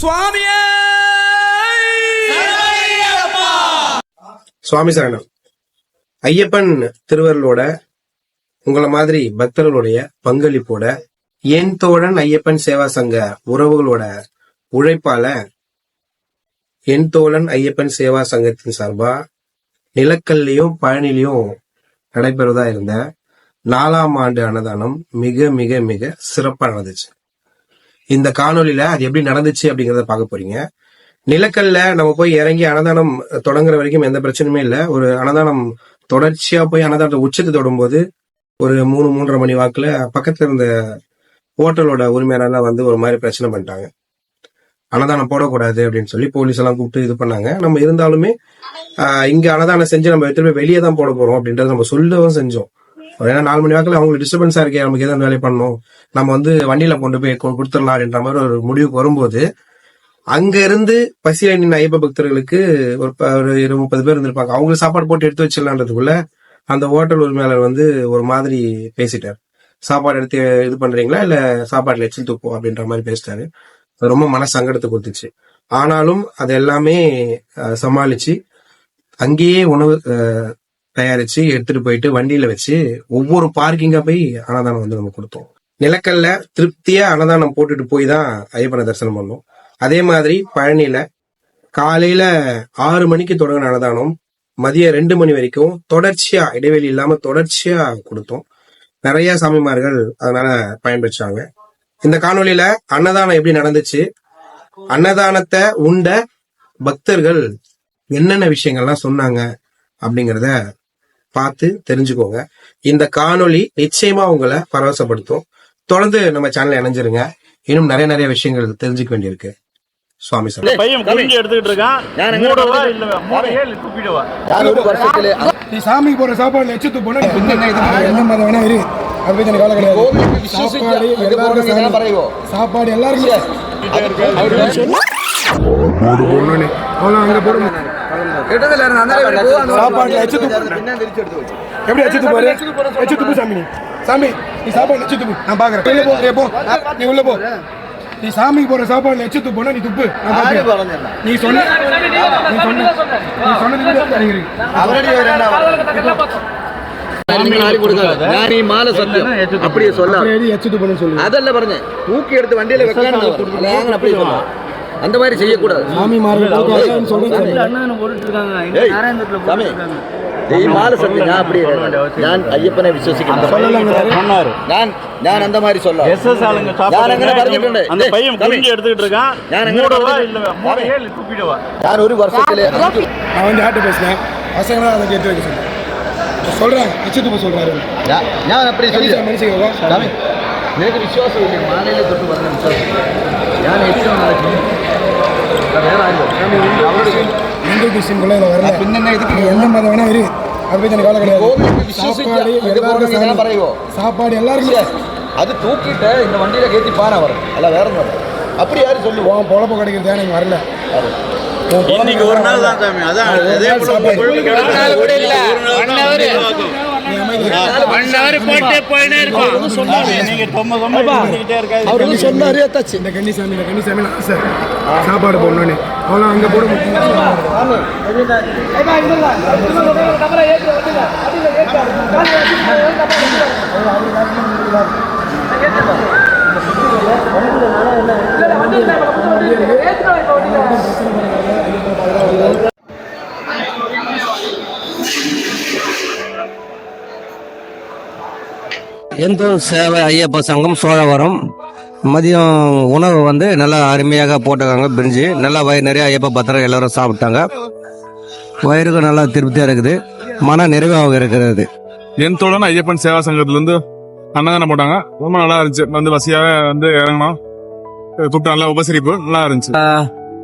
சுவாமியே! சுவாமி சரணம். ஐயப்பன் திருவருளோட உங்களை மாதிரி பக்தர்களுடைய பங்களிப்போட என் தோழன் ஐயப்பன் சேவா சங்க உறவுகளோட உழைப்பால என் தோழன் ஐயப்பன் சேவா சங்கத்தின் சார்பா நிலக்கல்லையும் பழனிலையும் நடைபெறுவதா இருந்த நாலாம் ஆண்டு அன்னதானம் மிக மிக மிக சிறப்பாக நடந்துச்சு இந்த காணொலியில அது எப்படி நடந்துச்சு அப்படிங்கறத பார்க்க போறீங்க. நிலக்கல்ல நம்ம போய் இறங்கி அன்னதானம் தொடங்குற வரைக்கும் எந்த பிரச்சனையுமே இல்ல. ஒரு அன்னதானம் தொடர்ச்சியா போய் அன்னதானத்தை உச்சத்தை தொடும்போது ஒரு மூணு மூன்றரை மணி வாக்குல பக்கத்துல இருந்த ஹோட்டலோட உரிமையாளர்லாம் வந்து ஒரு மாதிரி பிரச்சனை பண்ணிட்டாங்க. அன்னதானம் போடக்கூடாது அப்படின்னு சொல்லி போலீஸ் எல்லாம் கூப்பிட்டு இது பண்ணாங்க. நம்ம இருந்தாலுமே இங்க அன்னதானம் செஞ்சு நம்ம திரும்ப வெளியே தான் போட போறோம் அப்படின்றத நம்ம சொல்லவும் செஞ்சோம். ஏன்னா நாலு மணி வாக்கில் அவங்களுக்கு டிஸ்டர்பன்ஸா இருக்கே நமக்கு எதாவது வேலை பண்ணணும்? நம்ம வந்து வண்டியில கொண்டு போய் கொ- கொடுத்துடலாம் அப்படின்ற மாதிரி ஒரு முடிவுக்கு வரும்போது அங்க இருந்து பசியில நின்ன ஐயப்ப பக்தர்களுக்கு ஒரு ப- ஒரு இருபது முப்பது பேர் இருந்திருப்பாங்க. அவங்களுக்கு சாப்பாடு போட்டு எடுத்து வச்சிடலான்றதுக்குள்ள அந்த ஹோட்டல் உரிமையாளர் வந்து ஒரு மாதிரி பேசிட்டார். சாப்பாடு எடுத்து இது பண்றீங்களா? இல்ல சாப்பாடுல எச்சில் துப்போம் அப்படின்ற மாதிரி பேசிட்டாரு. அது ரொம்ப மன சங்கடத்தை கொடுத்துச்சு. ஆனாலும் அது எல்லாமே சமாளிச்சு அங்கேயே உணவு தயாரிச்சு எடுத்துட்டு போயிட்டு வண்டியில வச்சு ஒவ்வொரு பார்க்கிங்கா போய் அன்னதானம் வந்து நம்ம கொடுத்தோம். நிலக்கல்ல திருப்தியா அன்னதானம் போட்டுட்டு போய் தான் ஐயப்பனை தரிசனம் பண்ணோம். அதே மாதிரி பழனியில காலையில ஆறு மணிக்கு தொடங்கின அன்னதானம் மதியம் ரெண்டு மணி வரைக்கும் தொடர்ச்சியா இடைவெளி இல்லாம தொடர்ச்சியா கொடுத்தோம். நிறைய சாமிமார்கள் அதனால பயன்பெற்றாங்க. இந்த காணொலியில அன்னதானம் எப்படி நடந்துச்சு? அன்னதானத்தை உண்ட பக்தர்கள் என்னென்ன விஷயங்கள்லாம் சொன்னாங்க அப்படிங்கறத பார்த்து தெரிஞ்சுக்கோங்க. இந்த காணொளி நிச்சயமா உங்களை பரவசப்படுத்தும். தொடர்ந்து நம்ம சேனல் இணைஞ்சிருங்க. இன்னும் நிறைய நிறைய விஷயங்கள் தெரிஞ்சுக்க வேண்டியிருக்கு. சுவாமி சார். பையன் எடுத்துக்கிட்டு இருக்கான். இல்ல துப்பிடுவா நீ போற சாப்பாடுல எச்சு போனா எந்த மதம் வேணா இரு அது பத்தி எனக்கு கவலை கிடையாது. கோவிலுக்கு விசுவசிச்சு சாப்பாடு எல்லாருக்கும் போடுறது என்ன? சாப்பாடு எல்லாருக்கும். ஒரு பொண்ணு அவ்வளோ அங்க போடும் சாப்பாடுல எச்சு துப்பு. எப்படி எச்சு துப்பாரு? எச்சு துப்பு சாமி சாமி நீ சாப்பாடு எச்சு நான் பாக்குறேன். வெளியே போ போ. நீ சாமிக்கு போற சாப்பாடுல எச்சு துப்புனா நீ துப்பு. நீ சொன்ன நீ சொன்ன நீ சொன்னது அப்படியே சொல்ல. அதெல்லாம் பாருங்க. தூக்கி எடுத்து வண்டியில வைக்கலாம் அப்படியே சொல்லலாம். அந்த மாதிரி செய்யக்கூடாது. தெய்வால சத்தியா அப்படி நான் ஐயப்பனை விசுவசிக்கிறேன் சொன்னாரு. நான் அந்த மாதிரி சொல்ல எஸ்எஸ் ஆளுங்க நான் அந்த பையன் குடிஞ்சி எடுத்துக்கிட்டு இருக்கான். நான் மூடவா இல்ல மூடையே துப்பிடுவா நான் ஒரு வருஷத்துல நான் வந்து ஹார்ட் பேசுறேன் பசங்க அதை கேட்டு வைக்க சொல்றேன் சொல்றேன். நிச்சயத்துக்கு சொல்றாரு. நான் அப்படி சொல்லி. மனுஷங்க எனக்கு விசுவாசம் இல்லை மாலையில தொட்டு வரணும். விசுவாசம் நான் எத்தனை நாளைக்கு இந்து கிறிஸ்டின்குள்ளே இதில் வரல பின்னே இதுக்கு எந்த மதம் வேணால் கிடையாது சாப்பாடு எல்லாருக்கும் பறையோ சாப்பாடு எல்லாருக்கும் அது தூக்கிட்டு இந்த வண்டியில் ஏற்றி பாரு அவர் எல்லாம் வேற அப்படி யாரும் சொல்லி உன் பொழப்பு கிடைக்கிறதா எனக்கு வரல இன்னைக்கு ஒரு நாள் தான் சாமி. அதான் அதே அமைதி நீங்க தொம்ம தொம்ம இருந்துகிட்டே இருக்காது அவரு சொன்னாரு தச்சு இந்த கன்னிசாமி இந்த கன்னிசாமி நான் சார் சாப்பாடு போடணும்னு. அவ்வளோ அங்கே போட. எந்த சேவை ஐயப்ப சங்கம் சோழவரம். மதியம் உணவு வந்து நல்லா அருமையாக போட்டிருக்காங்க பிரிஞ்சு. நல்லா வயிறு நிறைய ஐயப்ப பத்திரம் எல்லோரும் சாப்பிட்டாங்க. வயிறுக்கும் நல்லா திருப்தியாக இருக்குது. மன நிறைவாக இருக்கிறது. என் தோழன் ஐயப்பன் சேவா சங்கத்துலேருந்து அன்னதானம் போட்டாங்க. ரொம்ப நல்லா இருந்துச்சு. வந்து வசதியாக வந்து இறங்கணும் கூப்பிட்டு நல்லா உபசரிப்பு. நல்லா இருந்துச்சு.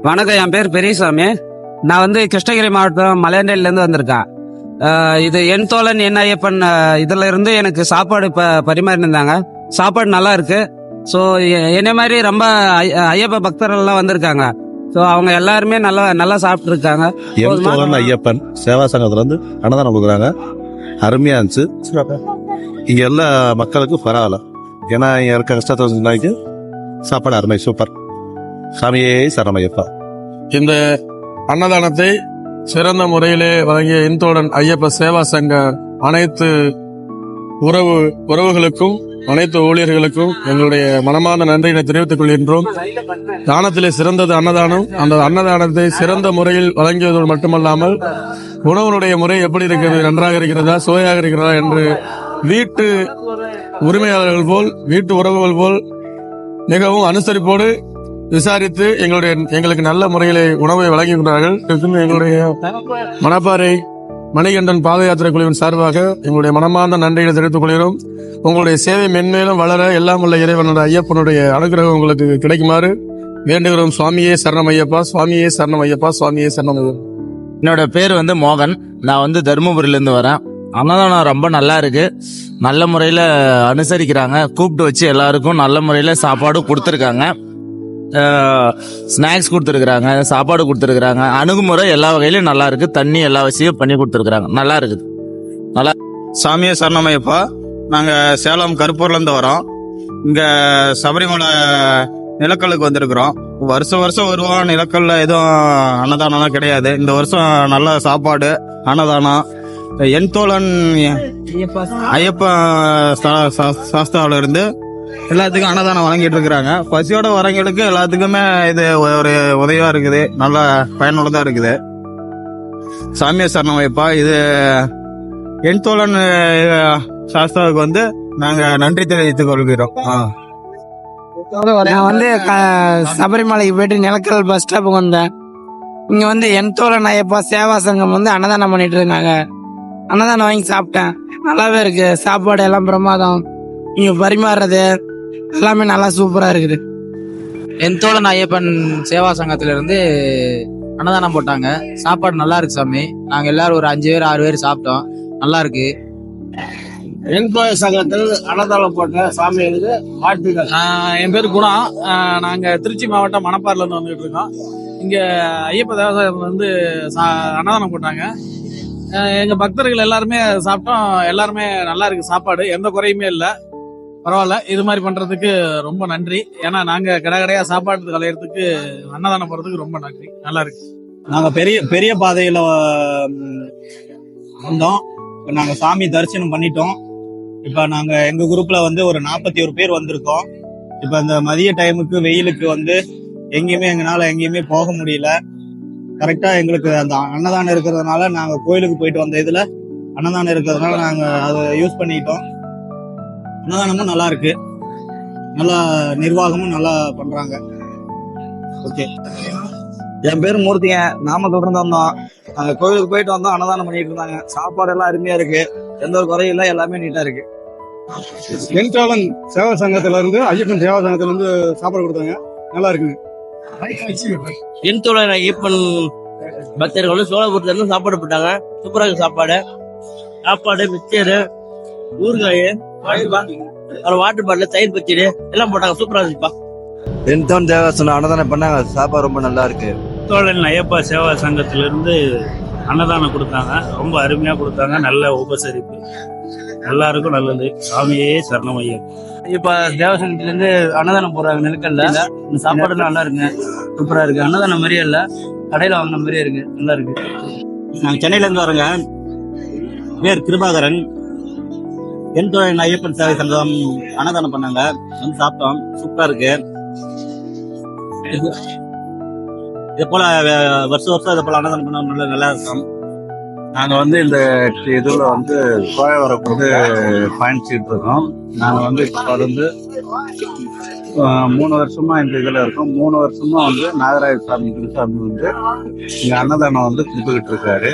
வணக்கம். என் பேர் பெரியசாமி. நான் வந்து கிருஷ்ணகிரி மாவட்டம் மலையண்டையில இருந்து வந்திருக்கேன் இது என் தோழன் என் ஐயப்பன் இதுல இருந்து எனக்கு சாப்பாடு ப பரிமாறியிருந்தாங்க சாப்பாடு நல்லா இருக்கு. ஸோ என்னை மாதிரி ரொம்ப ஐயப்ப பக்தர்கள் எல்லாம் வந்திருக்காங்க. ஸோ அவங்க எல்லாருமே நல்லா நல்லா சாப்பிட்டு இருக்காங்க எம் தோழன் ஐயப்பன் சேவா சங்கத்துல இருந்து அன்னதானம் கொடுக்குறாங்க. அருமையா இருந்துச்சு. இங்க எல்லா மக்களுக்கும் பரவாயில்ல. ஏன்னா இங்க இருக்க கஷ்டத்தை நாளைக்கு சாப்பாடு அருமை சூப்பர். சாமியே சரணமையப்பா. இந்த அன்னதானத்தை சிறந்த முறையிலே வழங்கிய இன்தோடன் ஐயப்ப சேவா சங்க அனைத்து உறவு உறவுகளுக்கும் அனைத்து ஊழியர்களுக்கும் எங்களுடைய மனமார்ந்த நன்றியினை தெரிவித்துக் கொள்கின்றோம். தானத்திலே சிறந்தது அன்னதானம். அந்த அன்னதானத்தை சிறந்த முறையில் வழங்கியதோடு மட்டுமல்லாமல் உணவனுடைய முறை எப்படி இருக்கிறது நன்றாக இருக்கிறதா சுவையாக இருக்கிறதா என்று வீட்டு உரிமையாளர்கள் போல் வீட்டு உறவுகள் போல் மிகவும் அனுசரிப்போடு விசாரித்து எங்களுடைய எங்களுக்கு நல்ல முறையிலே உணவை வழங்குகிறார்கள் எங்களுடைய மணப்பாறை மணிகண்டன் பாத யாத்திரை குழுவின் சார்பாக எங்களுடைய மனமார்ந்த நன்றியை தெரிவித்துக் கொள்கிறோம். உங்களுடைய சேவை மென்மேலும் வளர எல்லாம் உள்ள இறைவனோட ஐயப்பனுடைய அனுகிரகம் உங்களுக்கு கிடைக்குமாறு வேண்டுகிறோம். சுவாமியே சரணம் ஐயப்பா சுவாமியே சரணம் ஐயப்பா சுவாமியே சரணம் என்னோட பேர் வந்து மோகன். நான் வந்து தருமபுரியிலேருந்து வரேன். அன்னதானம் ரொம்ப நல்லா இருக்கு. நல்ல முறையில் அனுசரிக்கிறாங்க. கூப்பிட்டு வச்சு எல்லாருக்கும் நல்ல முறையில் சாப்பாடு கொடுத்துருக்காங்க. ஸ்நாக்ஸ் கொடுத்துருக்குறாங்க சாப்பாடு கொடுத்துருக்குறாங்க. அணுகுமுறை எல்லா வகையிலும் நல்லா இருக்கு. தண்ணி எல்லா வசதியும் பண்ணி கொடுத்துருக்குறாங்க. நல்லா இருக்குது. நல்லா சாமியே சரணமையப்பா. நாங்கள் சேலம் கருப்பூர்லேருந்து வரோம். இங்கே சபரிமலை நிலக்கலுக்கு வந்திருக்கிறோம். வருஷம் வருஷம் வருவோம் நிலக்கல்ல எதுவும் அன்னதானம்லாம் கிடையாது. இந்த வருஷம் நல்ல சாப்பாடு அன்னதானம் என் தோழன் ஐயப்பா சா- சாஸ்தாவில இருந்து எல்லாத்துக்கும் அன்னதானம் வழங்கிட்டு இருக்கிறாங்க. பசியோட வரவங்களுக்கு எல்லாத்துக்குமே இது ஒரு உதவியா இருக்குது. நல்ல பயனுள்ளதா இருக்குது. சாமிய சரணம் வைப்பா. இது என் தோழன் சாஸ்தாவுக்கு வந்து நாங்க நன்றி தெரிவித்துக் கொள்கிறோம். ஆ. நான் வந்து க- சபரிமலைக்கு போயிட்டு நிலக்கல் பஸ் ஸ்டாப்புக்கு வந்தேன். இங்க வந்து என் தோழன் ஐயப்பா சேவா சங்கம் வந்து அன்னதானம் பண்ணிட்டு இருந்தாங்க. அன்னதானம் வாங்கி சாப்பிட்டேன். நல்லாவே இருக்கு. சாப்பாடு எல்லாம் பிரமாதம். இங்க பரிமாறுறது எல்லாமே நல்லா சூப்பரா இருக்குது. என் தோழன் ஐயப்பன் சேவா சங்கத்துல இருந்து அன்னதானம் போட்டாங்க. சாப்பாடு நல்லா இருக்கு சாமி. நாங்க எல்லாரும் ஒரு அஞ்சு பேர் ஆறு பேர் சாப்பிட்டோம். நல்லா இருக்கு. என்கோய சங்கத்தில் அன்னதானம் போட்ட சாமிகளுக்கு வாழ்த்துக்கள். என் பேர் குணா. ஆஹ் நாங்க திருச்சி மாவட்டம் மணப்பாறையில இருந்து வந்துட்டு இருக்கோம். இங்க ஐயப்ப தேவசாயம் வந்து சா- அன்னதானம் போட்டாங்க. எங்க பக்தர்கள் எல்லாருமே சாப்பிட்டோம். எல்லாருமே நல்லா இருக்கு சாப்பாடு. எந்த குறையுமே இல்லை. பரவாயில்ல. இது மாதிரி பண்றதுக்கு ரொம்ப நன்றி. ஏன்னா நாங்க கடை கடையா சாப்பாடு கலையறதுக்கு அன்னதானம் போறதுக்கு ரொம்ப நன்றி. நல்லா இருக்கு. நாங்க பெரிய பெரிய பாதையில வந்தோம். இப்ப நாங்க சாமி தரிசனம் பண்ணிட்டோம். இப்ப நாங்க எங்க குரூப்ல வந்து ஒரு நாற்பத்தி ஒரு பேர் வந்திருக்கோம். இப்ப இந்த மதிய டைமுக்கு வெயிலுக்கு வந்து எங்கேயுமே எங்களால எங்கேயுமே போக முடியல. கரெக்டா எங்களுக்கு அந்த அன்னதானம் இருக்கிறதுனால நாங்க கோயிலுக்கு போயிட்டு வந்த இதுல அன்னதானம் இருக்கிறதுனால நாங்க அதை யூஸ் பண்ணிட்டோம். அன்னதானமும் நல்லா இருக்கு. நல்லா நிர்வாகமும் நல்லா பண்றாங்க. ஓகே என் பேர் மூர்த்திங்க நாம இருந்து வந்தோம். கோயிலுக்கு போயிட்டு வந்தோம். அன்னதானம் பண்ணிட்டு இருந்தாங்க. சாப்பாடு எல்லாம் அருமையா இருக்கு. எந்த ஒரு குறையும் இல்லை. எல்லாமே நீட்டா இருக்கு. என்காலன் சேவா சங்கத்துல இருந்து ஐயப்பன் சேவா சங்கத்துல இருந்து சாப்பாடு கொடுத்தாங்க. நல்லா இருக்குங்க. என் தோழர் ஐயப்பன் பக்தர்கள் வந்து சோழபுரத்துல இருந்து சாப்பாடு போட்டாங்க. சூப்பரா இருக்கு சாப்பாடு. சாப்பாடு மிக்சரு ஊறுகாய் அப்புறம் வாட்டர் பாட்டில் தயிர் பச்சடி எல்லாம் போட்டாங்க. சூப்பரா இருந்துச்சுப்பா. என்தோன் தேவாசனம் அன்னதானம் பண்ணாங்க. சாப்பாடு ரொம்ப நல்லா இருக்கு. தோழன் ஐயப்பா சேவா சங்கத்திலிருந்து அன்னதானம் கொடுத்தாங்க. ரொம்ப அருமையா கொடுத்தாங்க. நல்ல உபசரிப்பு. எல்லாருக்கும் நல்லது. சாமியே சரணம் ஐயப்பா இப்ப தேவசங்கத்துல இருந்து அன்னதானம் போடுறாங்க நெருக்கல்ல இந்த சாப்பாடு நல்லா இருக்குங்க சூப்பரா இருக்கு. அன்னதானம் மாதிரியே இல்ல. கடையில வாங்கின மாதிரியே இருக்கு. நல்லா இருக்கு. நாங்க சென்னையில இருந்து வரோங்க. பேர் கிருபாகரன். என் தொழில் ஐயப்பன் சேவை சங்கம் அன்னதானம் பண்ணாங்க. வந்து சாப்பிட்டோம். சூப்பரா இருக்கு. இது போல வருஷம் வருஷம் இது போல அன்னதானம் பண்ணா நல்லா நல்லா இருக்கும் நாங்கள் வந்து இந்த இதில் வந்து கோயவரப்பு வந்து பயணிச்சுட்டு இருக்கோம். நாங்கள் வந்து இப்போ தொடர்ந்து மூணு வருஷமா இந்த இதில் இருக்கோம். மூணு வருஷமா வந்து நாகராஜ சாமி குருசாமி வந்து இங்கே அன்னதானம் வந்து கொடுத்துக்கிட்டு இருக்காரு.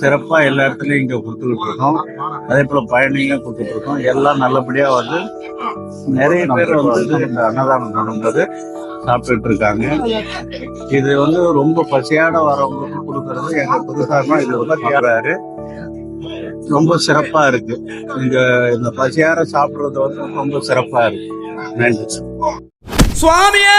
சிறப்பாக எல்லா இடத்துலையும் இங்கே கொடுத்துக்கிட்டு இருக்கோம். அதே போல் பயணிகளும் கொடுத்துட்டு இருக்கோம். எல்லாம் நல்லபடியாக வந்து நிறைய பேர் வந்து இந்த அன்னதானம் பண்ணும்போது சாப்பிட்டுட்டு இருக்காங்க இது வந்து ரொம்ப பசியாட வரவங்களுக்கு கொடுக்கறது. எங்க புதுசாக இது வந்து கேட்கிறாரு ரொம்ப சிறப்பா இருக்கு. இங்க இந்த பசியார சாப்பிடுறது வந்து ரொம்ப சிறப்பா இருக்கு. நன்றி. சுவாமியே!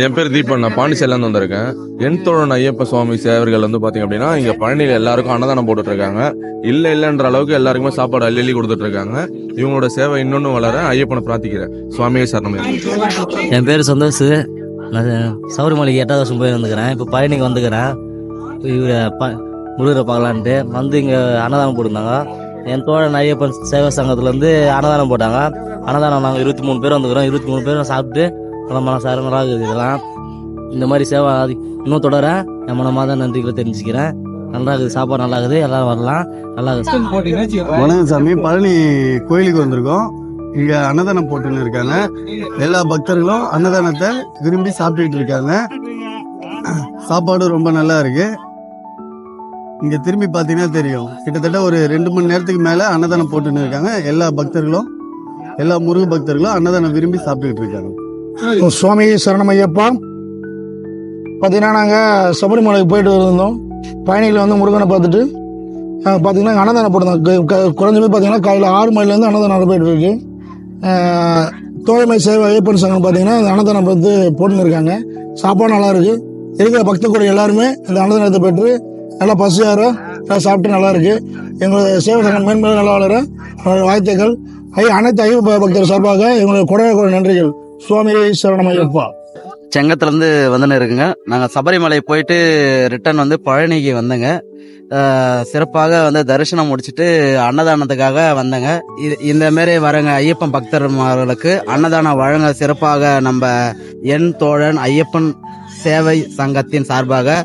என் பேர் தீபன். நான் பாண்டிச்சேரிலேருந்து வந்திருக்கேன். என் தோழன் ஐயப்ப சுவாமி சேவர்கள் வந்து பார்த்தீங்க அப்படின்னா இங்கே பழனியில் எல்லாருக்கும் அன்னதானம் போட்டுட்டு இருக்காங்க இல்லைன்ற அளவுக்கு எல்லாருக்குமே சாப்பாடு அள்ளி அள்ளி கொடுத்துட்டு இருக்காங்க இவங்களோட சேவை இன்னொன்று வளர ஐயப்பனை பிரார்த்திக்கிறேன். சுவாமியே சரணம். என் பேர் சந்தோஷ். நான் சபரிமலைக்கு எட்டாவது வருஷம் போய் வந்துக்கிறேன். இப்போ பழனிக்கு வந்துக்கிறேன். இவரை ப முருகரை பார்க்கலான்ட்டு வந்து இங்கே அன்னதானம் போட்டிருந்தாங்க. என் தோழன் ஐயப்பன் சேவை சங்கத்துலேருந்து அன்னதானம் போட்டாங்க. அன்னதானம் நாங்கள் இருபத்தி மூணு பேர் வந்துக்கிறோம். இருபத்தி மூணு பேரும் சாப்பிட்டு நம்ம மன சார நல்லா இருக்குது இதெல்லாம். இந்த மாதிரி சேவை அது இன்னும் தொடர என் மனமாக தான் நன்றிகளை தெரிஞ்சுக்கிறேன் நல்லா இருக்குது சாப்பாடு நல்லா இருக்குது எல்லாரும் வரலாம். நல்லா இருக்குது வணக்கம் சாமி. பழனி கோயிலுக்கு வந்திருக்கோம். இங்க அன்னதானம் போட்டுன்னு இருக்காங்க. எல்லா பக்தர்களும் அன்னதானத்தை விரும்பி சாப்பிட்டுட்டு இருக்காங்க. சாப்பாடு ரொம்ப நல்லா இருக்கு. இங்க திரும்பி பார்த்தீங்கன்னா தெரியும். கிட்டத்தட்ட ஒரு ரெண்டு மணி நேரத்துக்கு மேல அன்னதானம் போட்டுன்னு இருக்காங்க. எல்லா பக்தர்களும் எல்லா முருக பக்தர்களும் அன்னதானம் விரும்பி சாப்பிட்டுக்கிட்டு இருக்காங்க. சுவாமி சரணமையப்பா பார்த்தீங்கன்னா நாங்கள் சபரிமலைக்கு போயிட்டு இருந்தோம் பயணிகள் வந்து முருகனை பார்த்துட்டு பார்த்தீங்கன்னா அன்னதானம் போட்டிருந்தோம் குறைஞ்சபோது பார்த்தீங்கன்னா காலையில் ஆறு மணிலேருந்து அன்னதானம் நடைபெற்று இருக்கு. தோழமை சேவை ஐயப்பன் சங்கம் பார்த்தீங்கன்னா இந்த அன்னதானம் வந்து போட்டுன்னு இருக்காங்க சாப்பாடு நல்லா இருக்கு. இருக்கிற பக்த கூட எல்லாருமே இந்த அன்னதானத்தை பெற்று நல்லா பசியார நல்லா சாப்பிட்டு நல்லா இருக்கு. எங்களுடைய சேவை சங்கம் மேன்மேலும் நல்லா வளர வாழ்த்துக்கள். ஐ அனைத்து ஐயப்ப பக்தர் சார்பாக எங்களுடைய கொடை நன்றிகள். சுவாமி சரணமையப்பா. செங்கத்துலேருந்து வந்துன்னு இருக்குங்க. நாங்கள் சபரிமலை போயிட்டு ரிட்டர்ன் வந்து பழனிக்கு வந்தேங்க. சிறப்பாக வந்து தரிசனம் முடிச்சுட்டு அன்னதானத்துக்காக வந்தேங்க. இது இந்த மாரி வரங்க ஐயப்பன் பக்தர்மார்களுக்கு அன்னதானம் வழங்க சிறப்பாக நம்ம என் தோழன் ஐயப்பன் சேவை சங்கத்தின் சார்பாக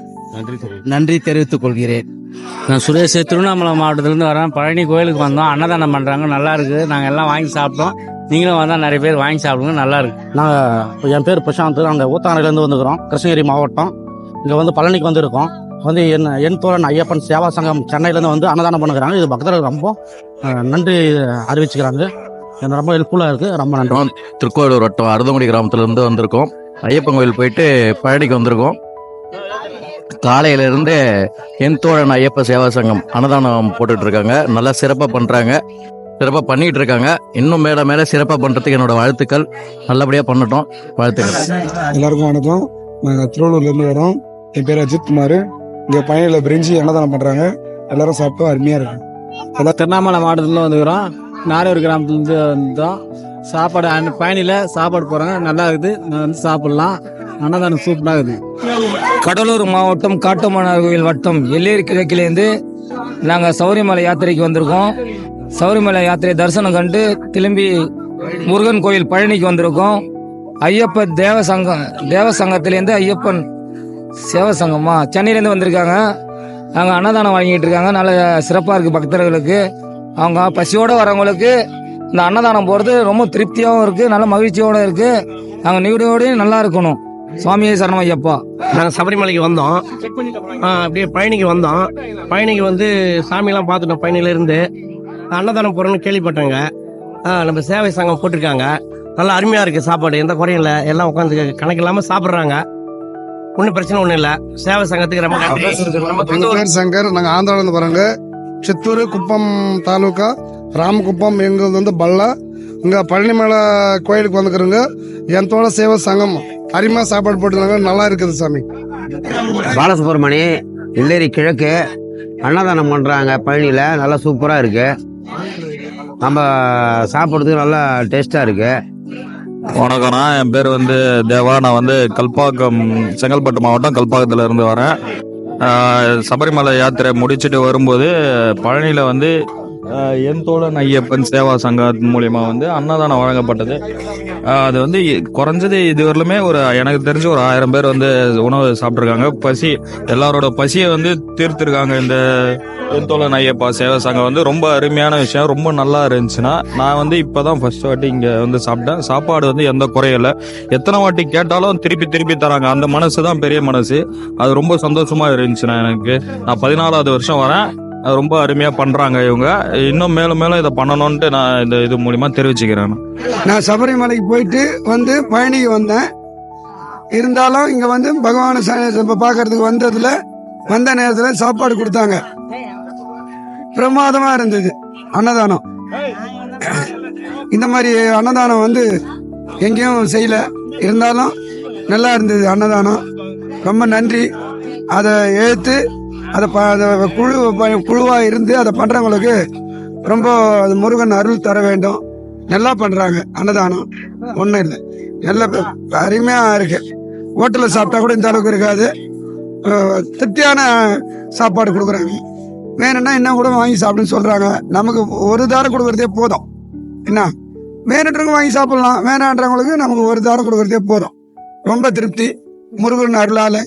நன்றி தெரிவித்துக் கொள்கிறேன். நான் சுரேஷ் திருவண்ணாமலை மாவட்டத்திலேருந்து வரேன் பழனி கோயிலுக்கு வந்தோம். அன்னதானம் பண்ணுறாங்க நல்லா இருக்குது நாங்கள் எல்லாம் வாங்கி சாப்பிட்டோம். நீங்களும் வந்தால் நிறைய பேர் வாங்கி சாப்பிடுங்க. நல்லா இருக்கு. நாங்கள் என் பேர் பிரசாந்த். நாங்கள் ஊத்தானையிலேருந்து வந்துக்கிறோம். கிருஷ்ணகிரி மாவட்டம். இங்கே வந்து பழனிக்கு வந்திருக்கோம். வந்து என் என் தோழன் ஐயப்பன் சேவா சங்கம் சென்னையிலேருந்து வந்து அன்னதானம் பண்ணுறாங்க இது பக்தர்கள் ரொம்ப நன்றி அறிவிச்சுக்கிறாங்க. எனக்கு ரொம்ப ஹெல்ப்ஃபுல்லாக இருக்குது ரொம்ப நன்றி. திருக்கோவிலூர் வட்டம் அருதங்குடி கிராமத்துல இருந்து வந்திருக்கோம். ஐயப்பன் கோயில் போயிட்டு பழனிக்கு வந்திருக்கோம். காலையில இருந்து என் தோழன் ஐயப்ப சேவா சங்கம் அன்னதானம் போட்டுட்டு இருக்காங்க நல்லா சிறப்பா பண்றாங்க. சிறப்பா பண்ணிட்டு இருக்காங்க இன்னும் மேல மேல சிறப்பா பண்றதுக்கு என்னோட வாழ்த்துக்கள். நல்லபடியா பண்ணட்டும். வாழ்த்துக்கள். எல்லாருக்கும் வணக்கம். நாங்கள் திருவள்ளூர்லேருந்து வரோம். என் பேர் அஜித் குமார் இங்கே பயணியில் பிரிஞ்சு அன்னதானம் பண்ணுறாங்க எல்லாரும் சாப்பிட்டோம் அருமையாக இருக்கு. திருவண்ணாமலை மாவட்டத்தில் வந்துக்கிறோம். நாரையூர் கிராமத்துலேருந்து வந்தோம். சாப்பாடு அந்த பயணியில் சாப்பாடு போகிறாங்க நல்லா இருக்குது. நான் வந்து சாப்பிட்லாம். அன்னதானம் சூப்பராக இருக்குது. கடலூர் மாவட்டம் காட்டுமன்னார் கோயில் வட்டம் எல்லேரி கிழக்கிலேருந்து நாங்கள் சௌரியமலை யாத்திரைக்கு வந்திருக்கோம். சௌரியமலை யாத்திரை தரிசனம் கண்டு திரும்பி முருகன் கோயில் பழனிக்கு வந்திருக்கோம். ஐயப்ப தேவ சங்கம் தேவ சங்கத்திலேருந்து ஐயப்பன் சேவ சங்கமா? சென்னையிலேருந்து வந்திருக்காங்க. அவங்க அன்னதானம் வாங்கிட்டு இருக்காங்க. நல்ல சிறப்பாக இருக்குது பக்தர்களுக்கு. அவங்க பசியோடு வரவங்களுக்கு இந்த அன்னதானம் போகிறது ரொம்ப திருப்தியாகவும் இருக்குது நல்ல மகிழ்ச்சியோடு இருக்குது அவங்க நீடியோடையும் நல்லா இருக்கணும். சுவாமியே சரணம் ஐயப்பா. நாங்கள் சபரிமலைக்கு வந்தோம். ஆ, அப்படியே பழனிக்கு வந்தோம். பழனிக்கு வந்து சாமியெல்லாம் பார்த்துட்டோம் பழனியில இருந்து அன்னதானம் போகிறோன்னு கேள்விப்பட்டேங்க. நம்ம சேவை சங்கம் போட்டிருக்காங்க. நல்லா அருமையாக இருக்குது சாப்பாடு. எந்த குறையும் இல்லை. எல்லாம் உட்காந்து கணக்கு இல்லாமல் சாப்பிட்றாங்க. ஒன்றும் பிரச்சனை ஒன்றும் இல்லை. சேவை சங்கத்துக்கு ரொம்ப பேர் சங்கர் நாங்கள் ஆந்திராவிலேருந்து வரோங்க சித்தூர் குப்பம் தாலுக்கா ராமகுப்பம் எங்களுக்கு வந்து பல்லா. இங்கே பழனிமலை கோயிலுக்கு வந்துக்கிறோங்க என் தோட சேவை சங்கம். அருமையாக சாப்பாடு போட்டுருந்தாங்க நல்லா இருக்குது சாமி. பாலசுப்ரமணி இல்லேரி கிழக்கு அன்னதானம் பண்ணுறாங்க பழனியில் நல்லா சூப்பராக இருக்கு. நம்ம சாப்பிட்றதுக்கு நல்லா டேஸ்ட்டாக இருக்கு. வணக்கம்ண்ணா. என் பேர் வந்து தேவா. நான் வந்து கல்பாக்கம் செங்கல்பட்டு மாவட்டம் கல்பாக்கத்துல இருந்து வரேன். சபரிமலை யாத்திரை முடிச்சுட்டு வரும்போது பழனியில வந்து என் தோழன் ஐயப்பன் சேவா சங்கம் மூலியமா வந்து அன்னதானம் வழங்கப்பட்டது. அது வந்து குறைஞ்சது இதுவரையிலுமே ஒரு எனக்கு தெரிஞ்சு ஒரு ஆயிரம் பேர் வந்து உணவு சாப்பிட்ருக்காங்க பசி எல்லாரோட பசியை வந்து தீர்த்திருக்காங்க இந்த என் தோழன் ஐயப்பா சேவா சங்கம். வந்து ரொம்ப அருமையான விஷயம் ரொம்ப நல்லா இருந்துச்சுன்னா நான் வந்து இப்போதான் ஃபர்ஸ்ட் வாட்டி இங்க வந்து சாப்பிட்டேன். சாப்பாடு வந்து எந்த குறையில எத்தனை வாட்டி கேட்டாலும் திருப்பி திருப்பி தராங்க. அந்த மனசு தான் பெரிய மனசு. அது ரொம்ப சந்தோஷமா இருந்துச்சுண்ணா எனக்கு. நான் பதினாலாவது வருஷம் வரேன். ரொம்ப அருமையா பண்றாங்க இவங்க. இன்னும் மேலும் மேலும் இதை பண்ணணும்ட்டு நான் இந்த இது மூலியமா தெரிவிச்சுக்கிறேன். நான் சபரிமலைக்கு போயிட்டு வந்து பழனிக்கு வந்தேன். இருந்தாலும் இங்கே வந்து பகவானை பார்க்கறதுக்கு வந்ததுல வந்த நேரத்தில் சாப்பாடு கொடுத்தாங்க. பிரமாதமாக இருந்தது. அன்னதானம். இந்த மாதிரி அன்னதானம் வந்து எங்கேயும் செய்யல. இருந்தாலும் நல்லா இருந்தது அன்னதானம். ரொம்ப நன்றி. அதை ஏற்று அதை ப அதை குழு குழுவாக இருந்து அதை பண்ணுறவங்களுக்கு ரொம்ப அது முருகன் அருள் தர வேண்டும். நல்லா பண்ணுறாங்க அன்னதானம். ஒன்றும் இல்லை. நல்ல அருமையாக இருக்கு. ஹோட்டலில் சாப்பிட்டா கூட இந்த அளவுக்கு இருக்காது. திருப்தியான சாப்பாடு கொடுக்குறாங்க. வேணும்னா என்ன கூட வாங்கி சாப்பிடுன்னு சொல்கிறாங்க நமக்கு ஒரு தாரம் கொடுக்குறதே போதும். என்ன? வேணுன்றவங்க வாங்கி சாப்பிட்லாம். வேணான்றவங்களுக்கு நமக்கு ஒரு தாரம் கொடுக்குறதே போதும். ரொம்ப திருப்தி. முருகன் அருளால்.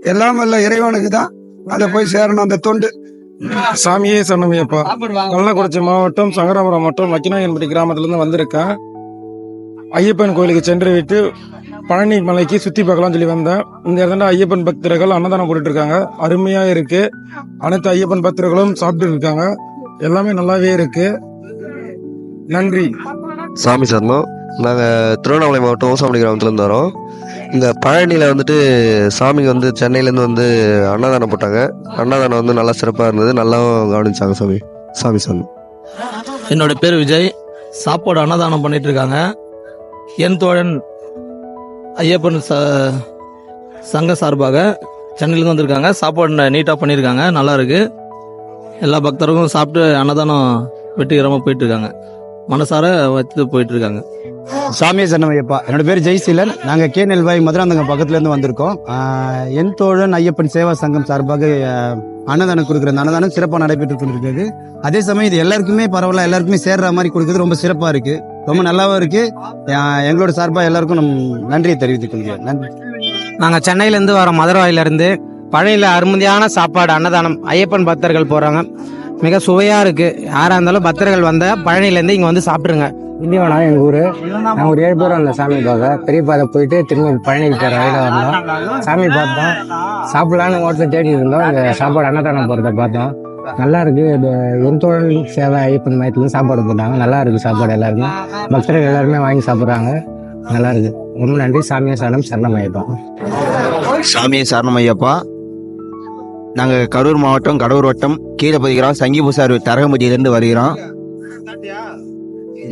எல்லாம் வல்ல இறைவனுக்கு தான். அதை போய் சேரணும் அந்த தொண்டு. சாமியே சரணமையப்பா கள்ளக்குறிச்சி மாவட்டம் சங்கராபுரம் மாவட்டம் வக்கினாயன்பட்டி கிராமத்திலிருந்து வந்திருக்கேன் ஐயப்பன் கோயிலுக்கு சென்று விட்டு பழனி மலைக்கு சுத்தி பார்க்கலாம் சொல்லி வந்தேன். இந்த இடத்துல ஐயப்பன் பக்தர்கள் அன்னதானம் போட்டுட்டு இருக்காங்க அருமையா இருக்கு. அனைத்து ஐயப்பன் பக்தர்களும் சாப்பிட்டு இருக்காங்க எல்லாமே நல்லாவே இருக்கு. நன்றி. சாமி சரணம். நாங்கள் திருவண்ணாமலை மாவட்டம் ஓசாமணி கிராமத்துலேருந்து வரோம். இந்த பழனியில் வந்துட்டு சாமிக்கு வந்து சென்னையிலேருந்து வந்து அன்னதானம் போட்டாங்க. அன்னதானம் வந்து நல்லா சிறப்பாக இருந்தது. நல்லாவும் கவனிச்சாங்க சாமி. சாமி சாமி. என்னோட பேர் விஜய். சாப்பாடு அன்னதானம் பண்ணிட்டு இருக்காங்க. என் தோழன் ஐயப்பன் ச சங்க சார்பாக சென்னையிலேருந்து வந்திருக்காங்க. சாப்பாடு நீட்டாக பண்ணியிருக்காங்க நல்லா இருக்கு. எல்லா பக்தருக்கும் சாப்பிட்டு அன்னதானம் வெற்றிகரமாக போயிட்டு இருக்காங்க. மனசார வச்சு போயிட்டு இருக்காங்க சாமியே சரணமையப்பா. என்னோட பேர் ஜெய்சீலன். நாங்கள் கே நெல்வாய் மதுராந்தகம் பக்கத்துலேருந்து வந்திருக்கோம். என் தோழன் ஐயப்பன் சேவா சங்கம் சார்பாக அன்னதானம் கொடுக்குற அந்த அன்னதானம் சிறப்பாக நடைபெற்று கொண்டிருக்கிறது. அதே சமயம் இது எல்லாருக்குமே பரவாயில்ல எல்லாருக்குமே சேர்ற மாதிரி கொடுக்குறது ரொம்ப சிறப்பாக இருக்கு. ரொம்ப நல்லாவும் இருக்கு. எங்களோட சார்பாக எல்லாருக்கும் நம் நன்றியை தெரிவித்துக் கொள்கிறேன். நன்றி. நாங்க சென்னையில இருந்து வரோம் மதுரவாயில இருந்து பழனியில அருமதியான சாப்பாடு அன்னதானம் ஐயப்பன் பக்தர்கள் போறாங்க. மிக சுவையா இருக்கு. யாரா இருந்தாலும் பக்தர்கள் வந்த பழனியில இருந்து இங்க வந்து சாப்பிட்டுருங்க. இந்தியாவனா எங்கள் ஊர்? நாங்கள் ஒரு ஏழு பேர் வந்தோம் சாமி பார்க்க. பெரிய பாதை போயிட்டு திரும்ப பழனிக்கு போகிற வழியில் வந்தோம். சாமி பார்த்தோம். சாப்பிடலான்னு ஹோட்டலில் தேடி இருந்தோம். இந்த சாப்பாடு அன்னதானம் போகிறத பார்த்தோம். நல்லா இருக்கு. இது என் தோழன் சேவை ஐயப்பன் மையத்துல சாப்பாடு போட்டாங்க. நல்லா இருக்கு சாப்பாடு எல்லாருமே பக்தர்கள் எல்லாருமே வாங்கி சாப்பிட்றாங்க. நல்லா இருக்கு. ரொம்ப நன்றி. சாமியா சரணம் சரணம் ஐயப்பா. சாமியே சரணம் ஐயப்பா. நாங்கள் கரூர் மாவட்டம் கடலூர் வட்டம் கீழே கிராமம் சங்கிபுசார் தரகம்பட்டியிலிருந்து வருகிறோம்.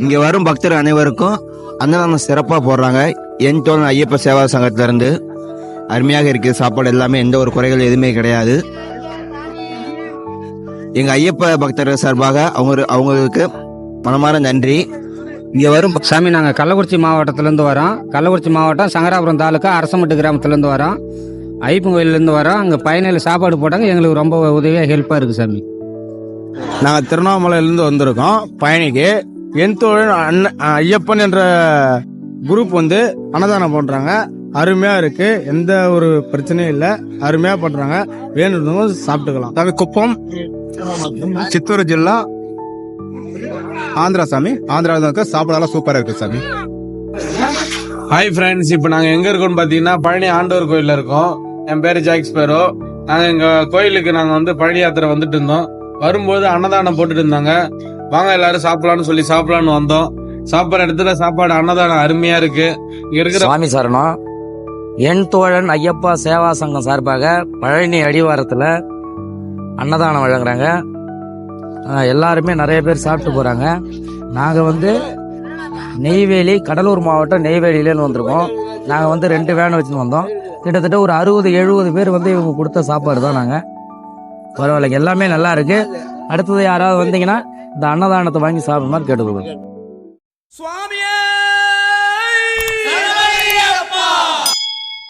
இங்கே வரும் பக்தர் அனைவருக்கும் அன்னதானம் சிறப்பாக போடுறாங்க. என் தோழன் ஐயப்ப சேவா சங்கத்திலேருந்து. அருமையாக இருக்குது சாப்பாடு எல்லாமே எந்த ஒரு குறைகள் எதுவுமே கிடையாது. எங்கள் ஐயப்ப பக்தர்கள் சார்பாக அவங்க அவங்களுக்கு மனமார நன்றி. இங்கே வரும் சாமி நாங்கள் கள்ளக்குறிச்சி மாவட்டத்திலேருந்து வரோம். கள்ளக்குறிச்சி மாவட்டம் சங்கராபுரம் தாலுக்கா அரசமட்டு கிராமத்துலேருந்து வரோம். ஐப்பன் கோயிலேருந்து வரோம். அங்கே பயணியில் சாப்பாடு போட்டாங்க. எங்களுக்கு ரொம்ப உதவியாக ஹெல்ப்பாக இருக்குது சாமி. நாங்கள் திருவண்ணாமலையிலேருந்து வந்திருக்கோம். பயணிக்கு என் தோழன் அண்ண ஐயப்பன் என்ற குரூப் வந்து அன்னதானம் பண்றாங்க. அருமையா இருக்கு. எந்த ஒரு பிரச்சனையும் இல்லை. அருமையா பண்றாங்க. வேணும்னு சாப்பிட்டுக்கலாம். சாமி குப்பம் சித்தூர் ஜில்லா ஆந்திரா சாமி. ஆந்திராவில் இருக்க சாப்பாடெல்லாம் சூப்பரா இருக்கு சாமி. ஹாய் ஃப்ரெண்ட்ஸ் இப்போ நாங்கள் எங்கே இருக்கோம்னு பார்த்தீங்கன்னா பழனி ஆண்டவர் கோயிலில் இருக்கோம். என் பேர் ஜாக் பேரோ. நாங்கள் எங்கள் கோயிலுக்கு நாங்கள் வந்து பழனி யாத்திரை வந்துட்டு இருந்தோம். வரும்போது அன்னதானம் போட்டுட்டு இருந்தாங்க. வாங்க எல்லாரும் சாப்பிடலாம்னு சொல்லி சாப்பிடலாம்னு வந்தோம். சாப்பிட்ற இடத்துல சாப்பாடு அன்னதானம் அருமையா இருக்கு. இங்க இருக்கிற சுவாமி சரணம். என் தோழன் ஐயப்பா சேவா சங்கம் சார்பாக பழனி அடிவாரத்தில் அன்னதானம் வழங்குறாங்க. ஆஹ் எல்லாருமே நிறைய பேர் சாப்பிட்டு போகிறாங்க நாங்கள் வந்து நெய்வேலி கடலூர் மாவட்டம் நெய்வேலியிலேருந்து வந்திருக்கோம். நாங்கள் வந்து ரெண்டு வேன் வச்சுன்னு வந்தோம். கிட்டத்தட்ட ஒரு அறுபது எழுபது பேர் வந்து இவங்க கொடுத்த சாப்பாடு தான் நாங்கள் பரவாயில்ல எல்லாமே நல்லா இருக்கு. அடுத்தது யாராவது வந்தீங்கன்னா இந்த அன்னதானத்தை வாங்கி சாப்பிடுமாறு கேட்டுக்கொள்ளுங்க